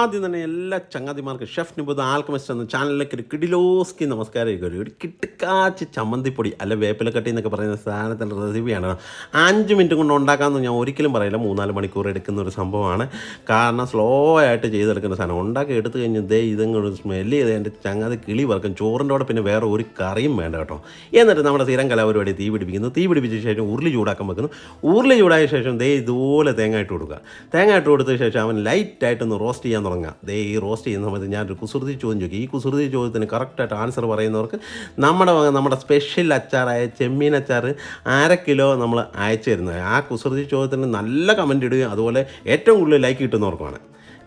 ആദ്യം തന്നെ എല്ലാ ചങ്ങാതിമാർക്ക് ഷെഫ് നിബുദ് ആൽക്കമിസ്റ്റ് എന്ന ചാനലിലേക്ക് ഒരു കിടിലോസ്കി നമസ്കാരം ഒരു ഒരു കിട്ടിക്കാച്ച് ചമ്മന്തിപ്പൊടി അല്ല വേപ്പിലക്കട്ടി എന്നൊക്കെ പറയുന്ന സാധനത്തിന്റെ റെസിപ്പിയാണ് അഞ്ച് മിനിറ്റ് കൊണ്ട് ഉണ്ടാക്കാമെന്ന് ഞാൻ ഒരിക്കലും പറയില്ല. മൂന്നാൽ മണിക്കൂർ എടുക്കുന്ന ഒരു സംഭവമാണ്. കാരണം സ്ലോ ആയിട്ട് ചെയ്തെടുക്കുന്ന സാധനം. ഉണ്ടാക്കി എടുത്തു കഴിഞ്ഞ് ദേ ഇതങ്ങോട്ട് സ്മെല്ല് ചെയ്ത് എന്റെ ചങ്ങാതി കിളി വറക്കും. ചോറിന്റെ കൂടെ പിന്നെ വേറെ ഒരു കറിയും വേണ്ട കേട്ടോ. എന്നിട്ട് നമ്മുടെ സ്ഥിരം കലാപരിപാടി തീ പിടിപ്പിക്കുന്നു. തീ പിടിപ്പിച്ച ശേഷം ഉരുളി ചൂടാക്കാൻ വെക്കുന്നു. ഉരുളി ചൂടായ ശേഷം ദേ ഇതുപോലെ തേങ്ങ ഇട്ട് കൊടുക്കുക. തേങ്ങ ഇട്ട് കൊടുത്ത ശേഷം അവൻ ലൈറ്റായിട്ടൊന്ന് റോസ്റ്റ് ചെയ്യാൻ തുടങ്ങുക ദേ ഈ റോസ്റ്റ് ചെയ്യുന്ന സമയത്ത് ഞാനൊരു കുസൃതി ചോദ്യം ചോദിക്കും. ഈ കുസൃതി ചോദ്യത്തിന് കറക്റ്റായിട്ട് ആൻസർ പറയുന്നവർക്ക് നമ്മുടെ നമ്മുടെ സ്പെഷ്യൽ അച്ചാറായ ചെമ്മീൻ അച്ചാർ അര കിലോ നമ്മൾ അയച്ചു തരുന്നത് ആ കുസൃതി ചോദ്യത്തിന് നല്ല കമന്റ് ഇടുകയും അതുപോലെ ഏറ്റവും കൂടുതൽ ലൈക്ക് കിട്ടുന്നവർക്കുമാണ്.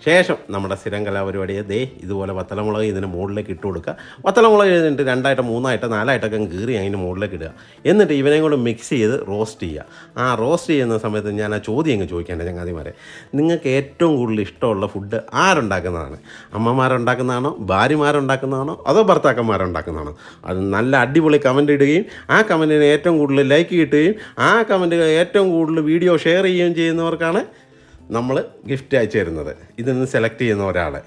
ശേഷം നമ്മുടെ സ്ഥിരം കലാപരിപാടിയെ ദേ ഇതുപോലെ വത്തലമുളക് ഇതിന് മുകളിലേക്ക് ഇട്ട് കൊടുക്കുക. വത്തലമുളക് കഴിഞ്ഞിട്ട് രണ്ടായിട്ട് മൂന്നായിട്ട് നാലായിട്ടൊക്കെ കീറി അതിന് മുകളിലേക്ക് ഇടുക. എന്നിട്ട് ഇവനെയും കൂടെ മിക്സ് ചെയ്ത് റോസ്റ്റ് ചെയ്യുക. ആ റോസ്റ്റ് ചെയ്യുന്ന സമയത്ത് ഞാൻ ആ ചോദ്യം അങ്ങ് ചോദിക്കേണ്ടത് ചങ്ങാതിമാരെ. നിങ്ങൾക്ക് ഏറ്റവും കൂടുതൽ ഇഷ്ടമുള്ള ഫുഡ് ആരുണ്ടാക്കുന്നതാണ്? അമ്മമാരുണ്ടാക്കുന്നതാണോ? ഭാര്യമാരുണ്ടാക്കുന്നതാണോ? അതോ ഭർത്താക്കന്മാരുണ്ടാക്കുന്നതാണോ? അത് നല്ല അടിപൊളി കമന്റ് ഇടുകയും ആ കമന്റിന് ഏറ്റവും കൂടുതൽ ലൈക്ക് കിട്ടുകയും ആ കമന്റ് ഏറ്റവും കൂടുതൽ വീഡിയോ ഷെയർ ചെയ്യുകയും ചെയ്യുന്നവർക്കാണ് നമ്മൾ ഗിഫ്റ്റ് അയച്ചു തരുന്നത് ഇതിൽ നിന്ന് സെലക്ട് ചെയ്യുന്ന ഒരാളെ.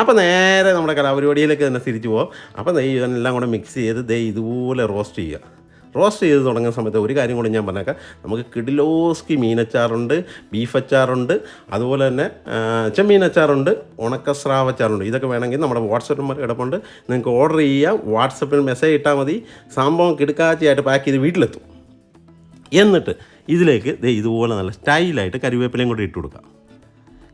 അപ്പോൾ നേരെ നമ്മുടെ കലാപരിപാടിയിലേക്ക് തന്നെ തിരിച്ചു പോകും അപ്പോൾ ദൈ ഇതെല്ലാം കൂടെ മിക്സ് ചെയ്ത് ദൈ ഇതുപോലെ റോസ്റ്റ് ചെയ്യുക. റോസ്റ്റ് ചെയ്ത് തുടങ്ങുന്ന സമയത്ത് ഒരു കാര്യം കൂടി ഞാൻ പറഞ്ഞേക്കാം. നമുക്ക് കിഡിലോസ്കി മീനച്ചാറുണ്ട് ബീഫ് അച്ചാറുണ്ട് അതുപോലെ തന്നെ ചെമ്മീൻ അച്ചാറുണ്ട് ഉണക്കസ്രാവ് അച്ചാറുണ്ട്. ഇതൊക്കെ വേണമെങ്കിൽ നമ്മുടെ വാട്സപ്പ് നമ്പർ കിടപ്പുണ്ട്. നിങ്ങൾക്ക് ഓർഡർ ചെയ്യുക വാട്സപ്പിൽ മെസ്സേജ് ഇട്ടാൽ മതി. സംഭവം കിടക്കാച്ചയായിട്ട് പാക്ക് ചെയ്ത് വീട്ടിലെത്തും. എന്നിട്ട് ഇതിലേക്ക് ഇതുപോലെ നല്ല സ്റ്റൈലായിട്ട് കരിവേപ്പിലയും കൂടി ഇട്ട് കൊടുക്കാം.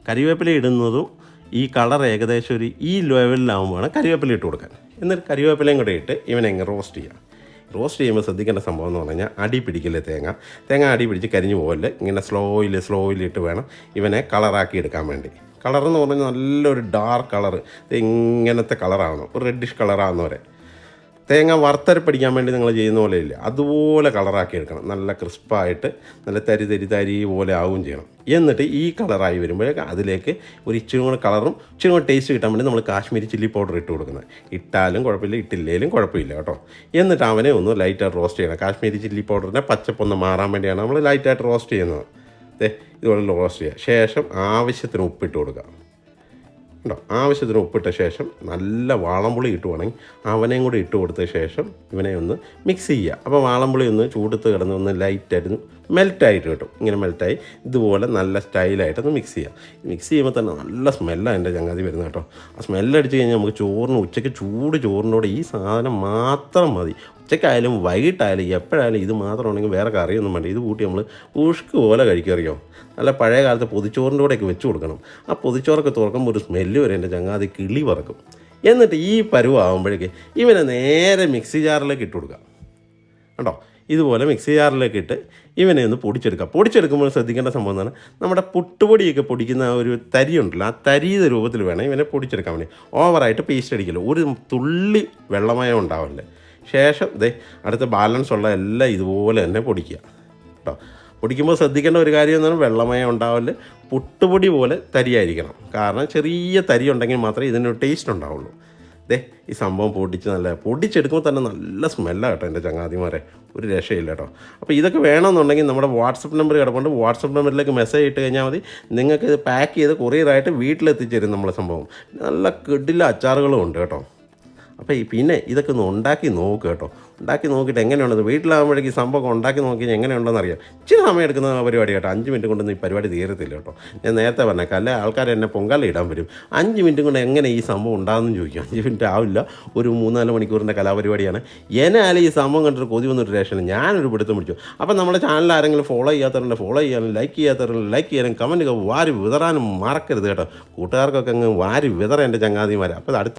കരിവേപ്പില ഇടുന്നതും ഈ കളർ ഏകദേശം ഒരു ഈ ലെവലിലാവുമ്പോഴാണ് കരിവേപ്പില ഇട്ട് കൊടുക്കാൻ. എന്നിട്ട് കരിവേപ്പിലയും കൂടെ ഇട്ട് ഇവനെ എങ്ങനെ റോസ്റ്റ് ചെയ്യാം. റോസ്റ്റ് ചെയ്യുമ്പോൾ ശ്രദ്ധിക്കേണ്ട സംഭവം എന്ന് പറഞ്ഞാൽ അടി പിടിക്കില്ലേ തേങ്ങ? തേങ്ങ അടി പിടിച്ച് കരിഞ്ഞു പോകല്ലേ ഇങ്ങനെ സ്ലോയിൽ സ്ലോയിൽ ഇട്ട് വേണം ഇവനെ കളറാക്കി എടുക്കാൻ വേണ്ടി. കളർ എന്ന് പറഞ്ഞാൽ നല്ലൊരു ഡാർക്ക് കളർ ഇങ്ങനത്തെ കളറാവണം ഒരു റെഡിഷ് കളറാവുന്നവരെ തേങ്ങ വറുത്തരപ്പടിക്കാൻ വേണ്ടി നിങ്ങൾ ചെയ്യുന്ന പോലെ ഇല്ല അതുപോലെ കളറാക്കി എടുക്കണം. നല്ല ക്രിസ്പായിട്ട് നല്ല തരി തരി തരി പോലെ ആവുകയും ചെയ്യണം. എന്നിട്ട് ഈ കളറായി വരുമ്പോഴേക്ക് അതിലേക്ക് ഒരു ഇച്ചിരി കൂടെ കളറും ഇച്ചിരി കൂടെ ടേസ്റ്റ് കിട്ടാൻ വേണ്ടി നമ്മൾ കാശ്മീരി ചില്ലി പൗഡർ ഇട്ട് കൊടുക്കുന്നത്. ഇട്ടാലും കുഴപ്പമില്ല ഇട്ടില്ലേലും കുഴപ്പമില്ല കേട്ടോ. എന്നിട്ട് അവനെ ഒന്ന് ലൈറ്റായിട്ട് റോസ്റ്റ് ചെയ്യണം. കാശ്മീരി ചില്ലി പൗഡറിന്റെ പച്ചപ്പൊന്ന് മാറാൻ വേണ്ടിയാണ് നമ്മൾ ലൈറ്റായിട്ട് റോസ്റ്റ് ചെയ്യുന്നത്. ഇതുപോലെ റോസ്റ്റ് ചെയ്യുക. ശേഷം ആവശ്യത്തിന് ഉപ്പിട്ട് കൊടുക്കുക. ഉണ്ടോ? ആവശ്യത്തിന് ഉപ്പിട്ട ശേഷം നല്ല വാളംപുളി ഇട്ടുവാണെങ്കിൽ അവനെയും കൂടി ഇട്ട് കൊടുത്ത ശേഷം ഇവനെ ഒന്ന് മിക്സ് ചെയ്യുക. അപ്പോൾ വാളംപുളി ഒന്ന് ചൂടത്ത് കിടന്ന് ഒന്ന് ലൈറ്റായിട്ട് മെൽറ്റായിട്ട് കിട്ടും. ഇങ്ങനെ മെൽറ്റായി. ഇതുപോലെ നല്ല സ്റ്റൈലായിട്ടൊന്ന് മിക്സ് ചെയ്യാം. മിക്സ് ചെയ്യുമ്പോൾ തന്നെ നല്ല സ്മെല്ലാണ് എന്റെ ചങ്ങാതി വരുന്നത് കേട്ടോ. ആ സ്മെല്ലടിച്ച് കഴിഞ്ഞാൽ നമുക്ക് ചോറിന് ഉച്ചയ്ക്ക് ചൂട് ചോറിനോട് ഈ സാധനം മാത്രം മതി. ഉച്ചയ്ക്കായാലും വൈകിട്ടായാലും എപ്പോഴായാലും ഇത് മാത്രം ഉണ്ടെങ്കിൽ വേറെ കറിയൊന്നും വേണ്ട. ഇത് കൂട്ടി നമ്മൾ ഉഷ്ക്ക് പോലെ കഴിക്കറിയോ നല്ല പഴയ കാലത്ത് പൊതിച്ചോറിന്റെ കൂടെയൊക്കെ വെച്ച് കൊടുക്കണം. ആ പൊതിച്ചോറൊക്കെ തുറക്കുമ്പോൾ ഒരു സ്മെല്ല് വരെ എന്റെ ചങ്ങാതി കിളി പറക്കും എന്നിട്ട് ഈ പരുവാകുമ്പോഴേക്ക് ഇവനെ നേരെ മിക്സി ജാറിലേക്ക് ഇട്ട് കൊടുക്കുക. കണ്ടോ? ഇതുപോലെ മിക്സി ജാറിലേക്ക് ഇട്ട് ഇവനെ ഒന്ന് പൊടിച്ചെടുക്കുക പൊടിച്ചെടുക്കുമ്പോൾ ശ്രദ്ധിക്കേണ്ട സംഭവം എന്താണ്? നമ്മുടെ പുട്ടുപൊടിയൊക്കെ പൊടിക്കുന്ന ഒരു തരി ഉണ്ടല്ലോ ആ തരിയുടെ രൂപത്തിൽ വേണം ഇവനെ പൊടിച്ചെടുക്കാൻ വേണ്ടി. ഓവറായിട്ട് പേസ്റ്റ് അടിക്കില്ല ഒരു തുള്ളി വെള്ളമയം ഉണ്ടാവില്ലേ ശേഷം ദേ അടുത്ത ബാലൻസ് ഉള്ള എല്ലാം ഇതുപോലെ തന്നെ പൊടിക്കുക കേട്ടോ പൊടിക്കുമ്പോൾ ശ്രദ്ധിക്കേണ്ട ഒരു കാര്യം എന്ന് പറഞ്ഞാൽ വെള്ളമയം ഉണ്ടാവില്ല പുട്ടുപൊടി പോലെ തരിയായിരിക്കണം. കാരണം ചെറിയ തരി ഉണ്ടെങ്കിൽ മാത്രമേ ഇതിനൊരു ടേസ്റ്റ് ഉണ്ടാവുള്ളൂ. ദേ ഈ സംഭവം പൊടിച്ച് നല്ല പൊടിച്ചെടുക്കുമ്പോൾ തന്നെ നല്ല സ്മെല്ലാണ് കേട്ടോ എന്റെ ചങ്ങാതിമാരെ. ഒരു രക്ഷയില്ല കേട്ടോ. അപ്പോൾ ഇതൊക്കെ വേണമെന്നുണ്ടെങ്കിൽ നമ്മുടെ വാട്സപ്പ് നമ്പർ കിടപ്പുണ്ട്. വാട്സപ്പ് നമ്പറിലേക്ക് മെസ്സേജ് ഇട്ട് കഴിഞ്ഞാൽ മതി. നിങ്ങൾക്ക് ഇത് പാക്ക് ചെയ്ത് കൊറിയറായിട്ട് വീട്ടിലെത്തിച്ചേരും നമ്മളെ സംഭവം. നല്ല കിടില അച്ചാറുകളും ഉണ്ട് കേട്ടോ. അപ്പോൾ ഈ പിന്നെ ഇതൊക്കെ ഒന്ന് ഉണ്ടാക്കി നോക്കുക കേട്ടോ. ഉണ്ടാക്കി നോക്കിയിട്ട് എങ്ങനെയുണ്ടെന്ന് വീട്ടിലാകുമ്പോഴേക്ക് സംഭവം ഉണ്ടാക്കി നോക്കി എങ്ങനെയുണ്ടെന്ന് അറിയാം. ഇച്ചിരി സമയം എടുക്കുന്ന പരിപാടി കേട്ടോ. അഞ്ച് മിനിറ്റ് കൊണ്ടൊന്നും ഈ പരിപാടി തീരത്തില്ല കേട്ടോ. ഞാൻ നേരത്തെ പറഞ്ഞേക്കാം അല്ലെ ആൾക്കാർ എന്നെ പൊങ്കാല ഇടാൻ വരും. അഞ്ച് മിനിറ്റ് കൊണ്ട് എങ്ങനെ ഈ സംഭവം ഉണ്ടാകുമെന്ന് ചോദിക്കും. അഞ്ച് മിനിറ്റ് ആവില്ല. ഒരു മൂന്നാൽ മണിക്കൂറിന്റെ കലാപരിപാടിയാണ്. എന്നെ ഈ സംഭവം കണ്ടിട്ട് കൊതി വന്നൊരു രേഷൻ ഞാനൊരു പിടുത്തം പിടിച്ചു. അപ്പോൾ നമ്മുടെ ചാനൽ ആരെങ്കിലും ഫോളോ ചെയ്യാത്തവരുണ്ട് ഫോളോ ചെയ്യാനും ലൈക്ക് ചെയ്യാത്തവരുണ്ട് ലൈക്ക് ചെയ്യാനും കമന്റ് വാരി വിതറാനും മറക്കരുത് കേട്ടോ. കൂട്ടുകാർക്കൊക്കെ അങ്ങ് വാരി വിതറ എന്റെ ചങ്ങാതിമാരെ. അപ്പോൾ അടുത്ത